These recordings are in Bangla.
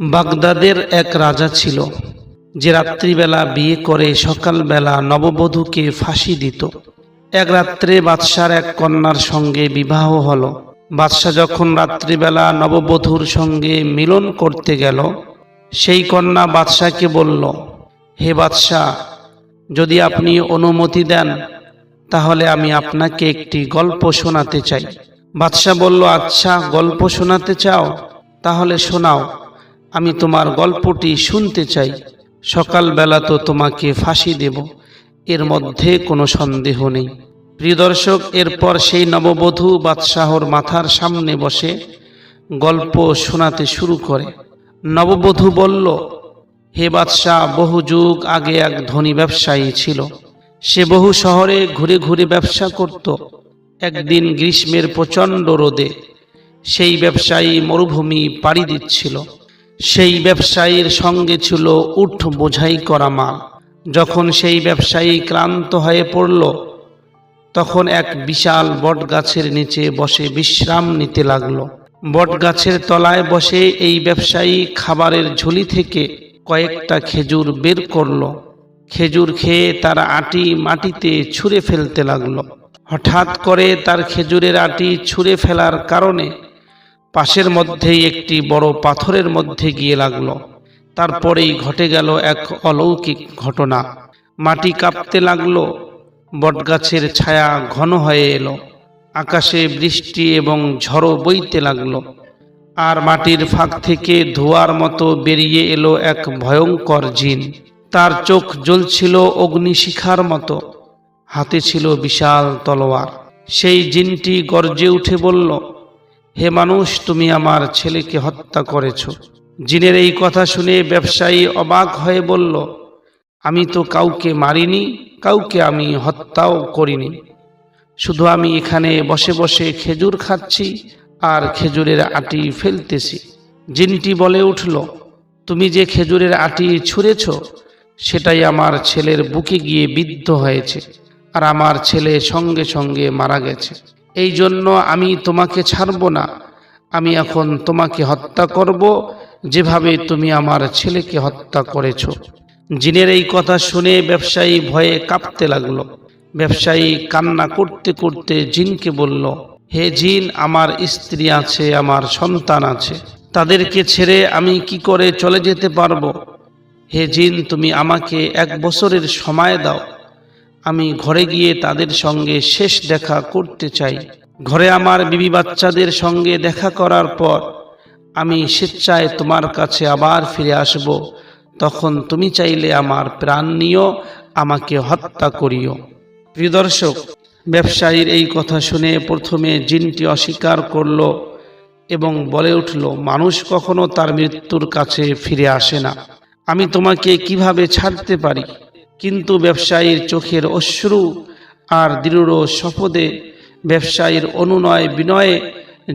বাগদাদের এক রাজা ছিল, যে রাত্রিবেলা বিয়ে করে সকালবেলা নববধূকে ফাঁসি দিত। এক রাত্রে বাদশার এক কন্যার সঙ্গে বিবাহ হলো। বাদশাহ যখন রাত্রিবেলা নববধূর সঙ্গে মিলন করতে গেল, সেই কন্যা বাদশাকে বলল, হে বাদশাহ যদি আপনি অনুমতি দেন, তাহলে আমি আপনাকে একটি গল্প শোনাতে চাই। বাদশাহ বলল আচ্ছা গল্প শোনাতে চাও? তাহলে শোনাও। আমি তোমার গল্পটি শুনতে চাই। সকালবেলা তো তোমাকে ফাঁসি দেব। এর মধ্যে কোনো সন্দেহ নেই। প্রিয় দর্শক, এরপর সেই নববধূ বাদশাহর মাথার সামনে বসে গল্প শোনাতে শুরু করে। নববধূ বলল, হে বাদশাহ, বহু যুগ আগে এক ধনী ব্যবসায়ী ছিল। সে বহু শহরে ঘুরে ঘুরে ব্যবসা করত। একদিন গ্রীষ্মের প্রচণ্ড রোদে সেই ব্যবসায়ী মরুভূমি পাড়ি দিচ্ছিল। সেই ব্যবসায়ীর সঙ্গে ছিল উঠ বোঝাই করা মাল। যখন সেই ব্যবসায়ী ক্লান্ত হয়ে পড়ল, তখন এক বিশাল বটগাছের নিচে বসে বিশ্রাম নিতে লাগল। বটগাছের তলায় বসে এই ব্যবসায়ী খাবারের ঝুলি থেকে কয়েকটা খেজুর বের করল। খেজুর খেয়ে তার আটি মাটিতে ছুঁড়ে ফেলতে লাগল। হঠাৎ করে তার খেজুরের আটি ছুঁড়ে ফেলার কারণে পাশের মধ্যেই একটি বড় পাথরের মধ্যে গিয়ে লাগল। তারপরেই ঘটে গেল এক অলৌকিক ঘটনা। মাটি কাঁপতে লাগল। বটগাছের ছায়া ঘন হয়ে এলো। আকাশে বৃষ্টি এবং ঝড়ো বইতে লাগল। আর মাটির ফাঁক থেকে ধোয়ার মতো বেরিয়ে এলো এক ভয়ঙ্কর জিন। তার চোখ জ্বলছিল অগ্নিশিখার মতো। হাতে ছিল বিশাল তলোয়ার। সেই জিনটি গর্জে উঠে বলল হে মানুষ, তুমি আমার ছেলেকে হত্যা করেছ। জিনের এই কথা শুনে ব্যবসায়ী অবাক হয়ে বলল, আমি তো কাউকে মারিনি, কাউকে আমি হত্যাও করিনি। শুধু আমি এখানে বসে বসে খেজুর খাচ্ছি আর খেজুরের আটি ফেলতেছি। জিনটি বলে উঠল, তুমি যে খেজুরের আটি ছুঁড়েছ, সেটাই আমার ছেলের বুকে গিয়ে বিদ্ধ হয়েছে আর আমার ছেলে সঙ্গে সঙ্গে মারা গেছে। এই জন্য আমি তোমাকে ছাড়ব না। আমি এখন তোমাকে হত্যা করব, যেভাবে তুমি আমার ছেলেকে হত্যা করেছ। জিনের এই কথা শুনে ব্যবসায়ী ভয়ে কাঁপতে লাগল। ব্যবসায়ী কান্না করতে করতে জিনকে বলল, হে জিন, আমার স্ত্রী আছে, আমার সন্তান আছে। তাদেরকে ছেড়ে আমি কি করে চলে যেতে পারব? হে জিন, তুমি আমাকে এক বছরের সময় দাও। আমি ঘরে গিয়ে তাদের সঙ্গে শেষ দেখা করতে চাই। ঘরে আমার বিবি বাচ্চাদের সঙ্গে দেখা করার পর আমি স্বেচ্ছায় তোমার কাছে আবার ফিরে আসব। তখন তুমি চাইলে আমার প্রাণ নিও, আমাকে হত্যা করিও। প্রিয় দর্শক, ব্যবসায়ীর এই কথা শুনে প্রথমে জিনটি অস্বীকার করল এবং বলে উঠল, মানুষ কখনো তার মৃত্যুর কাছে ফিরে আসে না। আমি তোমাকে কীভাবে ছাড়তে পারি? কিন্তু ব্যবসায়ীর চোখের অশ্রু আর দৃঢ় শপথে ব্যবসায়ীর অনুনয় বিনয়ে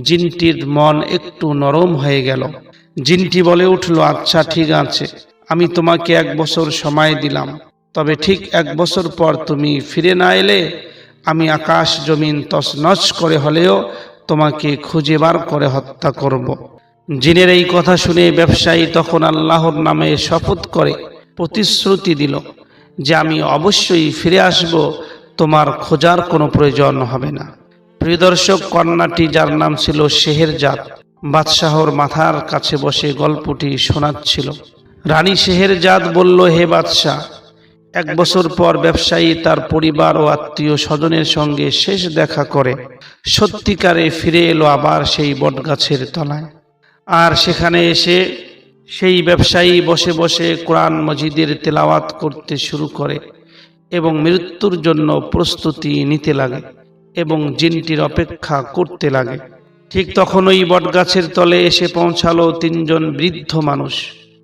জিনটির মন একটু নরম হয়ে গেল। জিনটি বলে উঠল আচ্ছা ঠিক আছে, আমি তোমাকে এক বছর সময় দিলাম। তবে ঠিক এক বছর পর তুমি ফিরে না এলে আমি আকাশ জমিন তছনছ করে হলেও তোমাকে খুঁজে বার করে হত্যা করব। জিনের এই কথা শুনে ব্যবসায়ী তখন আল্লাহর নামে শপথ করে, প্রতিশ্রুতি দিল। যে আমি অবশ্যই ফিরে আসব, তোমার খোঁজার কোনো প্রয়োজন হবে না। প্রিয়দর্শক কন্যাটি যার নাম ছিল শেহেরজাদ, বাদশাহর মাথার কাছে বসে গল্পটি শোনাচ্ছিল। রানী শেহেরজাদ বলল, হে বাদশাহ, এক বছর পর ব্যবসায়ী তার পরিবার ও আত্মীয় স্বজনের সঙ্গে শেষ দেখা করে, সত্যিকারে ফিরে এলো আবার সেই বটগাছের তলায়। আর সেখানে এসে সেই ব্যবসায়ী বসে বসে কোরআন মজিদের তেলাওয়াত করতে শুরু করে এবং মৃত্যুর জন্য প্রস্তুতি নিতে লাগে এবং জিনটির অপেক্ষা করতে লাগে। ঠিক তখন ওই বটগাছের তলে এসে পৌঁছালো তিনজন বৃদ্ধ মানুষ।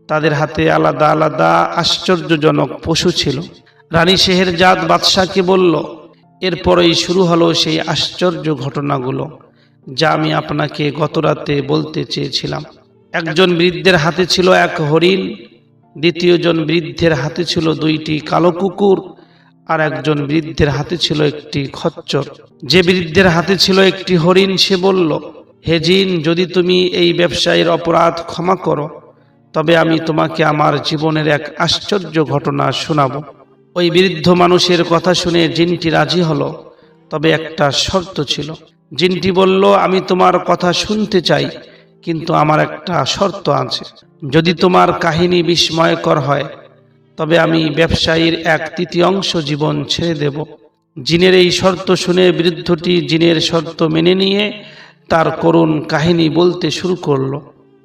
তাদের হাতে আলাদা আলাদা আশ্চর্যজনক পশু ছিল। রানী শেহেরজাদ বাদশাহকে বলল, এরপরেই শুরু হলো সেই আশ্চর্য ঘটনাগুলো, যা আমি আপনাকে গতরাতে বলতে চেয়েছিলাম। একজন বৃদ্ধের হাতে ছিল এক হরিণ দ্বিতীয়জন বৃদ্ধের হাতে ছিল দুইটি কালো কুকুর আর একজন বৃদ্ধের হাতে ছিল একটি খচ্চর। যে বৃদ্ধের হাতে ছিল একটি হরিণ, সে বলল, হে জিন, যদি তুমি এই ব্যবসায়ীর অপরাধ ক্ষমা করো, তবে আমি তোমাকে আমার জীবনের এক আশ্চর্য ঘটনা শোনাব। ওই বৃদ্ধ মানুষের কথা শুনে জিনটি রাজি হলো, তবে একটা শর্ত ছিল। জিনটি বলল, আমি তোমার কথা শুনতে চাই কিন্তু আমার একটা শর্ত আছে। যদি তোমার কাহিনী বিস্ময়কর হয়, তবে আমি ব্যবসায়ীর এক তৃতীয়াংশ জীবন ছেড়ে দেব। জিনের এই শর্ত শুনে বৃদ্ধটি জিনের শর্ত মেনে নিয়ে তার করুণ কাহিনী বলতে শুরু করল।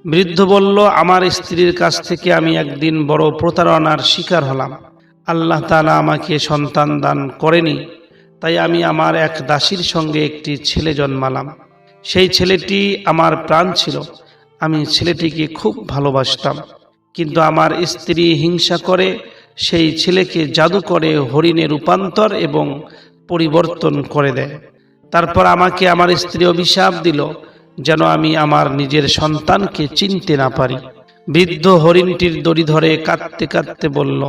বৃদ্ধ বলল, আমার স্ত্রীর কাছ থেকে আমি একদিন বড় প্রতারণার শিকার হলাম। আল্লাহ তালা আমাকে সন্তান দান করেনি, তাই আমি আমার এক দাসীর সঙ্গে একটি ছেলে জন্মালাম। সেই ছেলেটি আমার প্রাণ ছিল। আমি ছেলেটিকে খুব ভালোবাসতাম। কিন্তু আমার স্ত্রী হিংসা করে সেই ছেলেকে জাদু করে হরিণে রূপান্তর এবং পরিবর্তন করে দেয়। তারপর আমাকে আমার স্ত্রী অভিশাপ দিল যেন আমি আমার নিজের সন্তানকে চিনতে না পারি। বৃদ্ধ হরিণটির দড়ি ধরে কাঁদতে কাঁদতে বলল,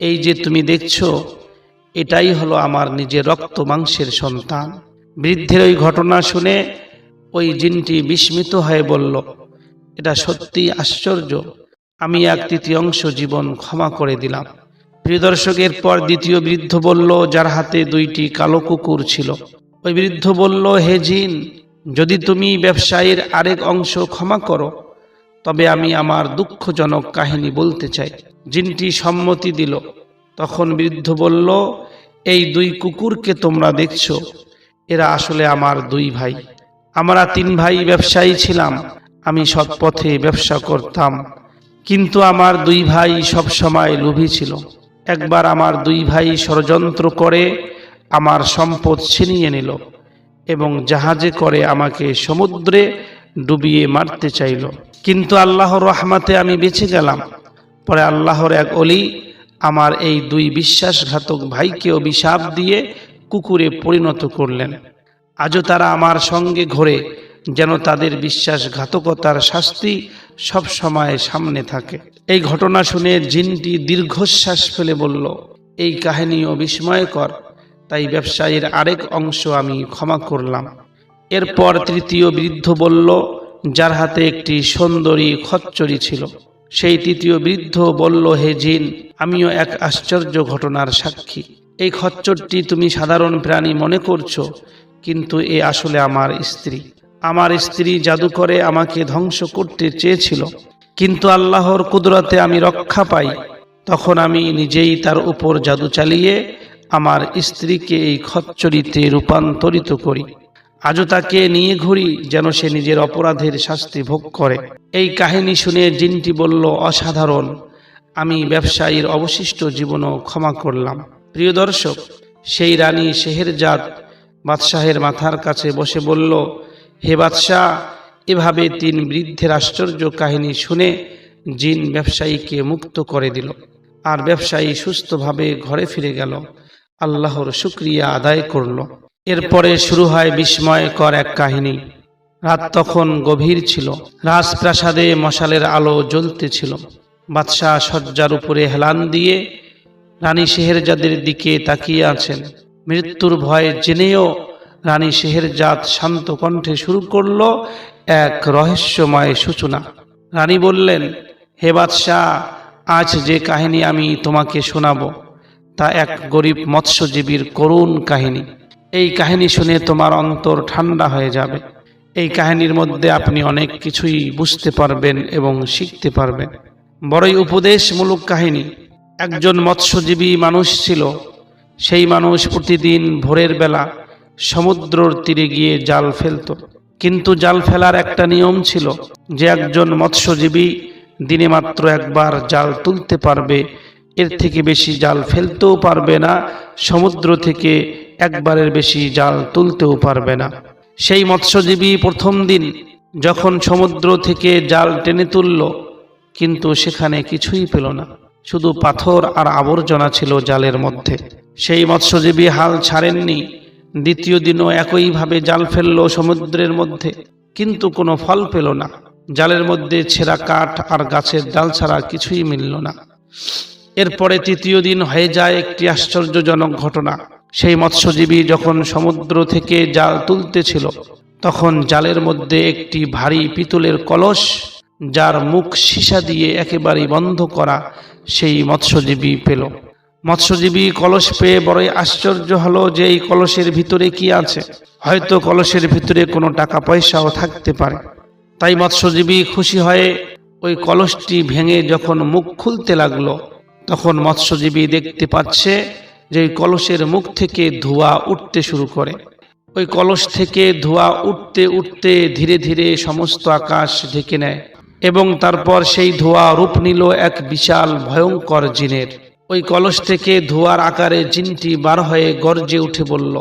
এই যে তুমি দেখছ, এটাই হলো আমার নিজের রক্ত মাংসের সন্তান। বৃদ্ধের ওই ঘটনা শুনে ওই জিনটি বিস্মিত হয়ে বলল, এটা সত্যি আশ্চর্য। আমি এক তৃতীয়াংশ জীবন ক্ষমা করে দিলাম। প্রিয় দর্শকের পর দ্বিতীয় বৃদ্ধ বলল, যার হাতে দুইটি কালো কুকুর ছিল। ওই বৃদ্ধ বলল, হে জিন, যদি তুমি ব্যবসায়ীর আরেক অংশ ক্ষমা করো, তবে আমি আমার দুঃখজনক কাহিনী বলতে চাই। জিনটি সম্মতি দিল। তখন বৃদ্ধ বলল, এই দুই কুকুরকে তোমরা দেখছ। এরা আসলে আমার দুই ভাই। আমরা তিন ভাই ব্যবসায়ী ছিলাম, আমি সৎ পথে ব্যবসা করতাম। কিন্তু আমার দুই ভাই সব সময় লোভী ছিল। একবার আমার দুই ভাই ষড়যন্ত্র করে আমার সম্পদ ছিনিয়ে নিল এবং জাহাজে করে আমাকে সমুদ্রে ডুবিয়ে মারতে চাইল। কিন্তু আল্লাহর রহমাতে আমি বেঁচে গেলাম। পরে আল্লাহর এক অলি আমার এই দুই বিশ্বাসঘাতক ভাইকে অভিশাপ দিয়ে কুকুরে পরিণত করলেন। আজও তারা আমার সঙ্গে ঘোরে, যেন তাদের বিশ্বাসঘাতকতার শাস্তি সব সময় সামনে থাকে। এই ঘটনা শুনে জিনটি দীর্ঘশ্বাস ফেলে বলল, এই কাহিনীও বিস্ময়কর তাই ব্যবসায়ীর আরেক অংশ আমি ক্ষমা করলাম। এরপর তৃতীয় বৃদ্ধ বলল, যার হাতে একটি সুন্দরী খচ্চরি ছিল। সেই তৃতীয় বৃদ্ধ বলল, হে জিন, আমিও এক আশ্চর্য ঘটনার সাক্ষী। এই খচ্চরটি তুমি সাধারণ প্রাণী মনে করছ কিন্তু এ আসলে আমার স্ত্রী। আমার স্ত্রী জাদু করে আমাকে ধ্বংস করতে চেয়েছিল, কিন্তু আল্লাহর কুদরতে আমি রক্ষা পাই। তখন আমি নিজেই তার উপর জাদু চালিয়ে আমার স্ত্রীকে এই খচ্চরিতে রূপান্তরিত করি। আজও তাকে নিয়ে ঘুরি যেন সে নিজের অপরাধের শাস্তি ভোগ করে। এই কাহিনী শুনে জিনটি বলল, অসাধারণ, আমি ব্যবসায়ীর অবশিষ্ট জীবনও ক্ষমা করলাম। প্রিয় দর্শক, সেই রানী শেহেরজাদ বাদশাহের মাথার কাছে বসে বলল, হে বাদশাহ, এভাবে তিন বৃদ্ধের আশ্চর্য কাহিনী শুনে জিন ব্যবসায়ীকে মুক্ত করে দিল আর ব্যবসায়ী সুস্থভাবে ঘরে ফিরে গেল। আল্লাহর শুক্রিয়া আদায় করল। এরপরে শুরু হয় বিস্ময়কর এক কাহিনী। রাত তখন গভীর ছিল। রাজপ্রাসাদে মশালের আলো জ্বলতেছিল বাদশাহ শয্যার উপরে হেলান দিয়ে রানী শেহেরজাদের দিকে তাকিয়ে আছেন। মৃত্যুর ভয় জেনেও রানী শেহেরজাদ শান্ত কণ্ঠে শুরু করল এক রহস্যময় সূচনা। রানী বললেন, হে বাদশাহ, আজ যে কাহিনী আমি তোমাকে শোনাব, তা এক গরিব মৎস্যজীবীর করুণ কাহিনী। এই কাহিনী শুনে তোমার অন্তর ঠান্ডা হয়ে যাবে। এই কাহিনীর মধ্যে আপনি অনেক কিছুই বুঝতে পারবেন এবং শিখতে পারবেন। বড়ই উপদেশমূলক কাহিনী। একজন মৎস্যজীবী মানুষ ছিল সেই মানুষ প্রতিদিন ভোরের বেলা সমুদ্রর তীরে গিয়ে জাল ফেলত। কিন্তু জাল ফেলার একটা নিয়ম ছিল যে একজন মৎস্যজীবী দিনে মাত্র একবার জাল তুলতে পারবে। এর থেকে বেশি জাল ফেলতেও পারবে না, সমুদ্র থেকে একবারের বেশি জাল তুলতেও পারবে না। সেই মৎস্যজীবী প্রথম দিন যখন সমুদ্র থেকে জাল টেনে তুলল, কিন্তু সেখানে কিছুই পেল না। শুধু পাথর আর আবর্জনা ছিল জালের মধ্যে। সেই মৎস্যজীবী হাল ছাড়েননি। দ্বিতীয় দিনও একইভাবে জাল ফেলল সমুদ্রের মধ্যে, কিন্তু কোনো ফল পেল না। জালের মধ্যে ছেঁড়া কাঠ আর গাছের ডাল ছাড়া কিছুই মিলল না। এরপরে তৃতীয় দিন হয়ে যায় একটি আশ্চর্যজনক ঘটনা। সেই মৎস্যজীবী যখন সমুদ্র থেকে জাল তুলতেছিল, তখন জালের মধ্যে একটি ভারী পিতলের কলস, যার মুখ সীসা দিয়ে একেবারেই বন্ধ করা সেই মৎস্যজীবী পেল। মৎস্যজীবী কলস পেয়ে বড়ই আশ্চর্য হলো যে এই কলসের ভিতরে কি আছে। হয়তো কলসের ভিতরে কোনো টাকা পয়সাও থাকতে পারে। তাই মৎস্যজীবী খুশি হয়ে ওই কলসটি ভেঙে যখন মুখ খুলতে লাগল, তখন মৎস্যজীবী দেখতে পাচ্ছে যে কলসের মুখ থেকে ধোঁয়া উঠতে শুরু করে। ওই কলস থেকে ধোঁয়া উঠতে উঠতে ধীরে ধীরে সমস্ত আকাশ ঢেকে নেয় এবং তারপর সেই ধোঁয়া রূপ নিল এক বিশাল ভয়ঙ্কর জিনের। ওই কলস থেকে ধোঁয়ার আকারে জিনটি বার হয়ে গর্জে উঠে বলল,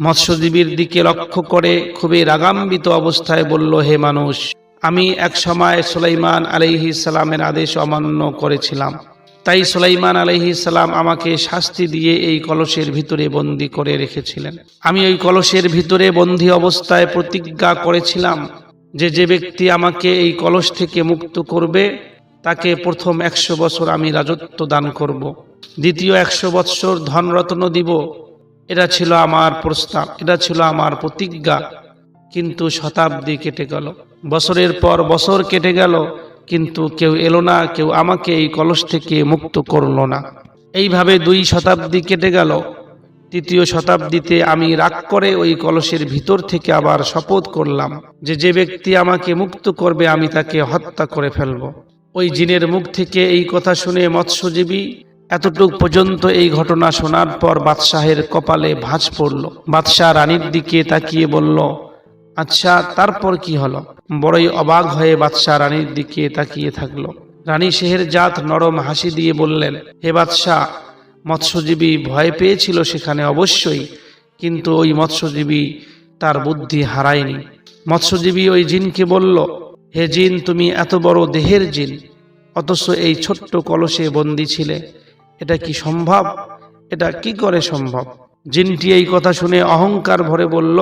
মৎস্যজীবীর দিকে লক্ষ্য করে খুবই রাগাম্বিত অবস্থায় বলল, হে মানুষ, আমি এক সময় সুলাইমান আলাইহি সালামের আদেশ অমান্য করেছিলাম। তাই সুলাইমান আলাইহি সালাম আমাকে শাস্তি দিয়ে এই কলসের ভিতরে বন্দি করে রেখেছিলেন। আমি ওই কলসের ভিতরে বন্দি অবস্থায় প্রতিজ্ঞা করেছিলাম যে যে ব্যক্তি আমাকে এই কলস থেকে মুক্ত করবে তাকে প্রথম একশো বছর আমি রাজত্ব দান করব। দ্বিতীয় একশো বৎসর ধনরত্ন দিব। এটা ছিল আমার প্রস্তাব, এটা ছিল আমার প্রতিজ্ঞা। কিন্তু শতাব্দী কেটে গেল। বছরের পর বছর কেটে গেল, কিন্তু কেউ এলো না, কেউ আমাকে এই কলস থেকে মুক্ত করল না। এইভাবে দুই শতাব্দী কেটে গেল। তৃতীয় শতাব্দীতে আমি রাগ করে ওই কলসের ভিতর থেকে আবার শপথ করলাম যে যে ব্যক্তি আমাকে মুক্ত করবে, আমি তাকে হত্যা করে ফেলব। ওই জিনের মুখ থেকে এই কথা শুনে মৎস্যজীবী এতটুক পর্যন্ত এই ঘটনা শোনার পর বাদশাহের কপালে ভাঁজ পড়ল। বাদশাহ রানীর দিকে তাকিয়ে বলল আচ্ছা তারপর কি হলো? বড়ই অবাক হয়ে বাদশাহ রানীর দিকে তাকিয়ে থাকল। রানী শেহের জাত নরম হাসি দিয়ে বললেন, হে বাদশাহ, মৎস্যজীবী ভয় পেয়েছিল সেখানে অবশ্যই, কিন্তু ওই মৎস্যজীবী তার বুদ্ধি হারায়নি। মৎস্যজীবী ওই জিনকে বলল হে জিন, তুমি এত বড় দেহের জিন, অথচ এই ছোট্ট কলসে বন্দি ছিলে। এটা কি সম্ভব? এটা কি করে সম্ভব? জিনটি এই কথা শুনে অহংকার ভরে বলল,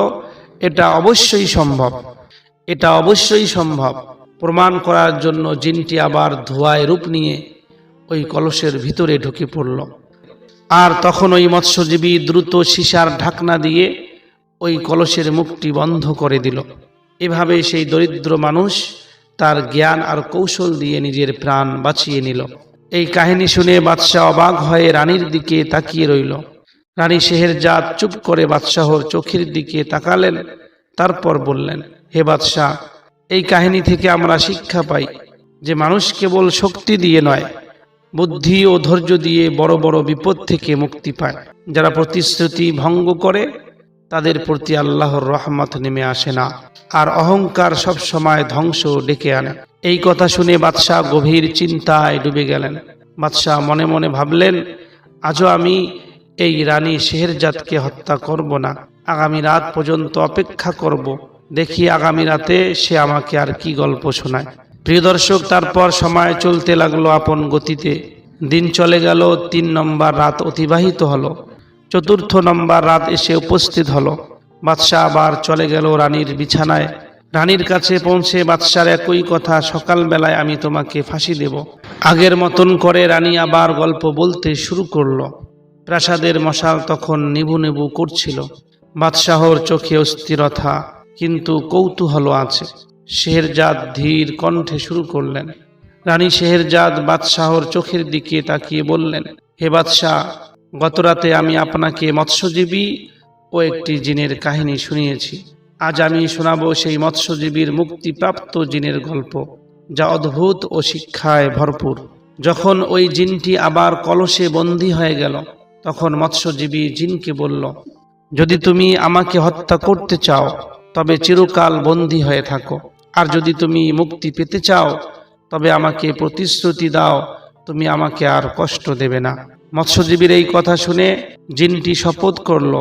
এটা অবশ্যই সম্ভব। এটা অবশ্যই সম্ভব। প্রমাণ করার জন্য জিনটি আবার ধোয়ায় রূপ নিয়ে ওই কলসের ভিতরে ঢুকে পড়ল। আর তখন ওই মৎস্যজীবী দ্রুত সীসার ঢাকনা দিয়ে ওই কলসের মুখটি বন্ধ করে দিল। এভাবে সেই দরিদ্র মানুষ তার জ্ঞান আর কৌশল দিয়ে নিজের প্রাণ বাঁচিয়ে নিল। এই কাহিনী শুনে বাদশাহ অবাক হয়ে রানীর দিকে তাকিয়ে রইল। রানী শেহেরজাদ চুপ করে বাদশাহর চোখের দিকে তাকালেন, তারপর বললেন, হে বাদশাহ, এই কাহিনী থেকে আমরা শিক্ষা পাই যে মানুষ কেবল শক্তি দিয়ে নয়, বুদ্ধি ও ধৈর্য দিয়ে বড় বড় বিপদ থেকে মুক্তি পায়। যারা প্রতিশ্রুতি ভঙ্গ করে তাদের প্রতি আল্লাহর রহমত নেমে আসে না, আর অহংকার সব সময় ধ্বংস ডেকে আনে। এই কথা শুনে বাদশাহ গভীর চিন্তায় ডুবে গেলেন। বাদশাহ মনে মনে ভাবলেন, আজও আমি এই রানী শেহরজাদকে হত্যা করব না, আগামী রাত পর্যন্ত অপেক্ষা করব। দেখি আগামী রাতে সে আমাকে আর কি গল্প শোনায়। প্রিয় দর্শক, তারপর সময় চলতে লাগল আপন গতিতে। দিন চলে গেল, তিন নম্বর রাত অতিবাহিত হলো। চতুর্থ নম্বর রাত এসে উপস্থিত হলো। বাদশাহ আবার চলে গেল রানীর বিছানায়। রানীর কাছে পৌঁছে বাদশার একই কথা, সকালবেলায় আমি তোমাকে ফাঁসি দেব। আগের মতন করে রানী আবার গল্প বলতে শুরু করল। প্রাসাদের মশাল তখন নিবু নিবু করছিল। বাদশাহর চোখে অস্থিরতা, কিন্তু কৌতূহল আছে। শেহরজাদ ধীর কণ্ঠে শুরু করলেন। রানী শেহরজাদ বাদশাহর চোখের দিকে তাকিয়ে বললেন, হে বাদশাহ গতরাতে আমি আপনাকে মৎস্যজীবী ও একটি জিনের কাহিনী শুনিয়েছি। আজ আমি শোনাব সেই মৎস্যজীবীর মুক্তিপ্রাপ্ত জিনের গল্প, যা অদ্ভুত ও শিক্ষায় ভরপুর। যখন ওই জিনটি আবার কলসে বন্দী হয়ে গেল, তখন মৎস্যজীবী জিনকে বলল, যদি তুমি আমাকে হত্যা করতে চাও, তবে চিরকাল বন্দী হয়ে থাকো। আর যদি তুমি মুক্তি পেতে চাও, তবে আমাকে প্রতিশ্রুতি দাও, তুমি আমাকে আর কষ্ট দেবে না। মৎস্যজীবীর এই কথা শুনে জিনটি শপথ করল,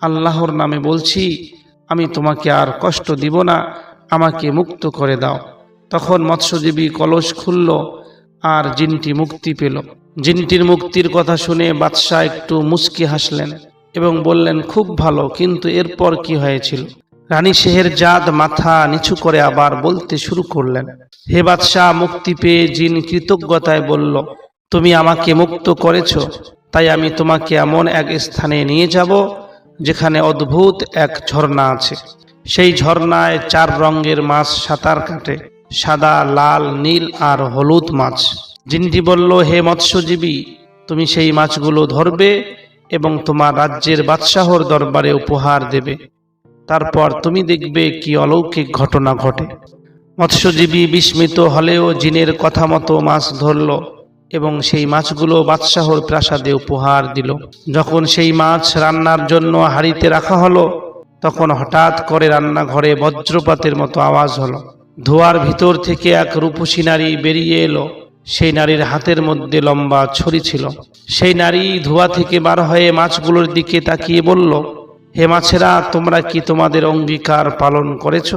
আল্লাহর নামে বলছি, আমি তোমাকে আর কষ্ট দিব না, আমাকে মুক্ত করে দাও। তখন মৎস্যজীবী কলস খুলল, আর জিনটি মুক্তি পেল। জিনটির মুক্তির কথা শুনে বাদশাহ একটু মুচকি হাসলেন এবং বললেন, খুব ভালো, কিন্তু এরপর কি হয়েছিল? রানী শেহের জাদ মাথা নিচু করে আবার বলতে শুরু করলেন। হে বাদশাহ, মুক্তি পেয়ে জিন কৃতজ্ঞতায় বলল তুমি আমাকে মুক্ত করেছ, তাই আমি তোমাকে এমন এক স্থানে নিয়ে যাব, যেখানে অদ্ভুত এক ঝর্ণা আছে। সেই ঝর্ণায় চার রঙের মাছ সাঁতার কাটে, সাদা, লাল, নীল আর হলুদ মাছ। জিনটি বলল, হে মৎস্যজীবী, তুমি সেই মাছগুলো ধরবে এবং তোমার রাজ্যের বাদশাহর দরবারে উপহার দেবে। তারপর তুমি দেখবে কি অলৌকিক ঘটনা ঘটে। মৎস্যজীবী বিস্মিত হলেও জিনের কথা মতো মাছ ধরল। এবং সেই মাছগুলো বাদশাহর প্রাসাদে উপহার দিল। যখন সেই মাছ রান্নার জন্য হাঁড়িতে রাখা হলো, তখন হঠাৎ করে রান্নাঘরে বজ্রপাতের মতো আওয়াজ হলো। ধোয়ার ভিতর থেকে এক রূপসী নারী বেরিয়ে এলো। সেই নারীর হাতের মধ্যে লম্বা ছড়ি ছিল। সেই নারী ধোয়া থেকে বার হয়ে মাছগুলোর দিকে তাকিয়ে বলল, হে মাছেরা, তোমরা কি তোমাদের অঙ্গীকার পালন করেছ?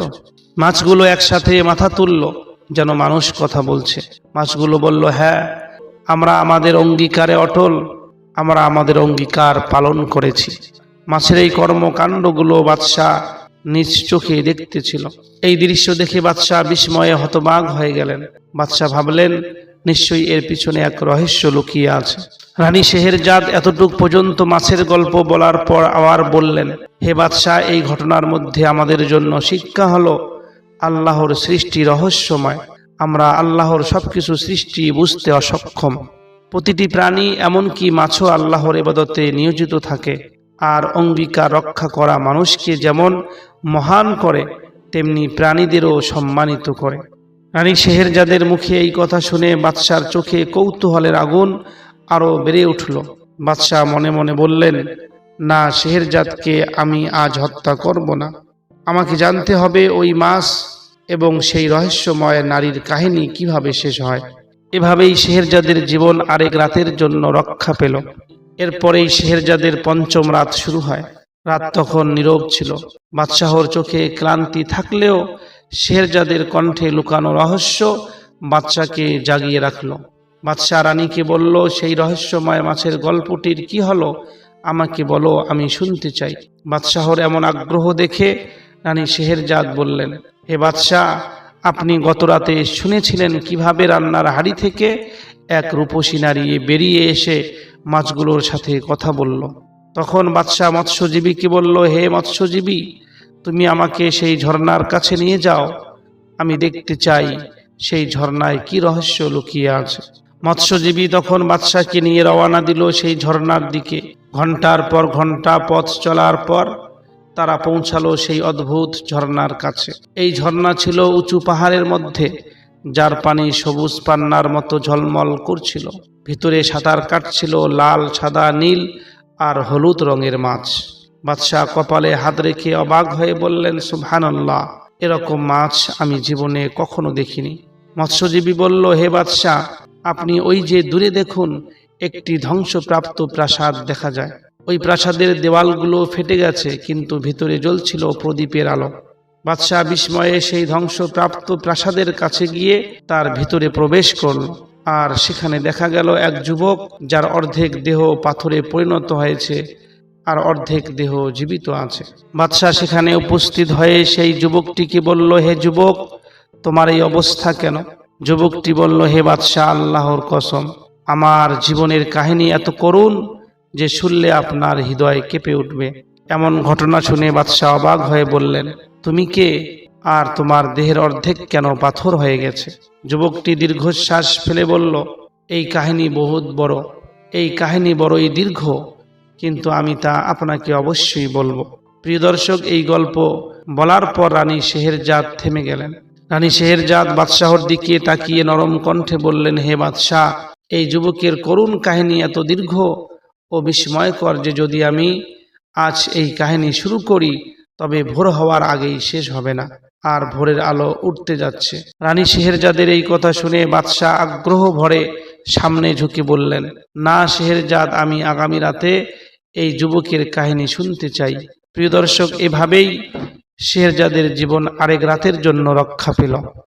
মাছগুলো একসাথে মাথা তুলল, যেন মানুষ কথা বলছে। মাছগুলো বলল হ্যাঁ আমরা আমাদের অঙ্গীকারে অটল, আমরা আমাদের অঙ্গীকার পালন করেছি। মাছের এই কর্মকাণ্ডগুলো বাদশাহ নিজ চোখে দেখতেছিল। এই দৃশ্য দেখে বাদশাহ বিস্ময়ে হতবাগ হয়ে গেলেন। বাদশাহ ভাবলেন, নিশ্চয়ই এর পিছনে এক রহস্য লুকিয়ে আছে। রানী শেহেরজাদ এতটুক পর্যন্ত মাছের গল্প বলার পর আবার বললেন, হে বাদশাহ, এই ঘটনার মধ্যে আমাদের জন্য শিক্ষা হলো আল্লাহর সৃষ্টি রহস্যময়। আমরা আল্লাহর সবকিছু সৃষ্টি বুঝতে অসক্ষম। প্রতিটি প্রাণী এমনকি মাছও আল্লাহর এবাদতে নিয়োজিত থাকে। আর অঙ্গীকার রক্ষা করা মানুষকে যেমন মহান করে, তেমনি প্রাণীদেরও সম্মানিত করে। রানী শেহেরজাদের মুখে এই কথা শুনে বাদশার চোখে কৌতূহলের আগুন আরও বেড়ে উঠল। বাদশাহ মনে মনে বললেন, না শেহেরজাদকে আমি আজ হত্যা করব না। আমাকে জানতে হবে ওই মাস এবং সেই রহস্যময় নারীর কাহিনী কীভাবে শেষ হয়? এভাবেই শেহেরজাদের জীবন আরেক রাতের জন্য রক্ষা পেল। এরপরেই শেহেরজাদের পঞ্চম রাত শুরু হয়। রাত তখন নীরব ছিল। বাদশাহর চোখে ক্লান্তি থাকলেও শেহরজাদের কণ্ঠে লুকানো রহস্য বাচ্চাকে জাগিয়ে রাখল। বাদশাহ রানীকে বলল, সেই রহস্যময় মাছের গল্পটির কি হলো? আমাকে বলো, আমি শুনতে চাই। বাদশাহর এমন আগ্রহ দেখে রানী শেহেরজাদ বললেন হে বাদশাহ, আপনি গত রাতে শুনেছিলেন কীভাবে রান্নার হাড়ি থেকে এক রূপসী নারী বেরিয়ে এসে মাছগুলোর সাথে কথা বলল। তখন বাদশাহ মৎস্যজীবীকে বলল, হে মৎস্যজীবী, তুমি আমাকে সেই ঝর্ণার কাছে নিয়ে যাও। আমি দেখতে চাই সেই ঝর্ণায় কি রহস্য লুকিয়ে আছে। মৎস্যজীবী তখন বাদশাহকে নিয়ে রওনা দিল সেই ঝর্ণার দিকে। ঘণ্টার পর ঘণ্টা পথ চলার পর তারা পৌঁছালো সেই অদ্ভুত ঝর্ণার কাছে। এই ঝর্ণা ছিল উঁচু পাহাড়ের মধ্যে, যার পানি সবুজ পান্নার মতো ঝলমল করছিল। ভিতরে সাঁতার কাটছিল লাল, সাদা, নীল আর হলুদ রঙের মাছ। বাদশাহ কপালে হাত রেখে অবাক হয়ে বললেন, সুবহানাল্লাহ, এরকম মাছ আমি জীবনে কখনো দেখিনি। মৎস্যজীবী বলল, হে বাদশাহ, আপনি ওই যে দূরে দেখুন, একটি ধ্বংসপ্রাপ্ত প্রাসাদ দেখা যায়। ওই প্রাসাদের দেওয়ালগুলো ফেটে গেছে, কিন্তু ভিতরে জ্বলছিল প্রদীপের আলো। বাদশাহ বিস্ময়ে সেই ধ্বংসপ্রাপ্ত প্রাসাদের কাছে গিয়ে তার ভিতরে প্রবেশ করল, আর সেখানে দেখা গেল এক যুবক যার অর্ধেক দেহ পাথরে পরিণত হয়েছে, আর অর্ধেক দেহ জীবিত আছে। বাদশাহ সেখানে উপস্থিত হয়ে সেই যুবকটিকে বলল, হে যুবক, তোমার এই অবস্থা কেন? যুবকটি বলল, হে বাদশাহ আল্লাহর কসম, আমার জীবনের কাহিনী এত করুণ যে শুনলে আপনার হৃদয় কেঁপে উঠবে। এমন ঘটনা শুনে বাদশাহ অবাক হয়ে বললেন, তুমি কে? আর তোমার দেহের অর্ধেক কেন পাথর হয়ে গেছে? যুবকটি দীর্ঘশ্বাস ফেলে বলল, এই কাহিনী বহুত বড়, এই কাহিনী বড়ই দীর্ঘ, কিন্তু আমি তা আপনাকে অবশ্যই বলব। প্রিয় দর্শক, এই গল্প বলার পর রানী শেহেরজাদ থেমে গেলেন। রানী শেহেরজাদ বাদশাহর দিকে তাকিয়ে নরম কণ্ঠে বললেন, হে বাদশাহ, এই যুবকের করুণ কাহিনী এত দীর্ঘ ও বিস্ময়কর যে যদি আমি আজ এই কাহিনী শুরু করি, তবে ভোর হওয়ার আগেই শেষ হবে না, আর ভোরের আলো উঠতে যাচ্ছে। রানী শেহেরজাদের এই কথা শুনে বাদশাহ আগ্রহ ভরে সামনে ঝুঁকে বললেন, না শেহেরজাদ, আমি আগামী রাতে এই যুবকের কাহিনী শুনতে চাই। প্রিয় দর্শক, এভাবেই শেহরজাদের জীবন আরেক রাতের জন্য রক্ষা পেল।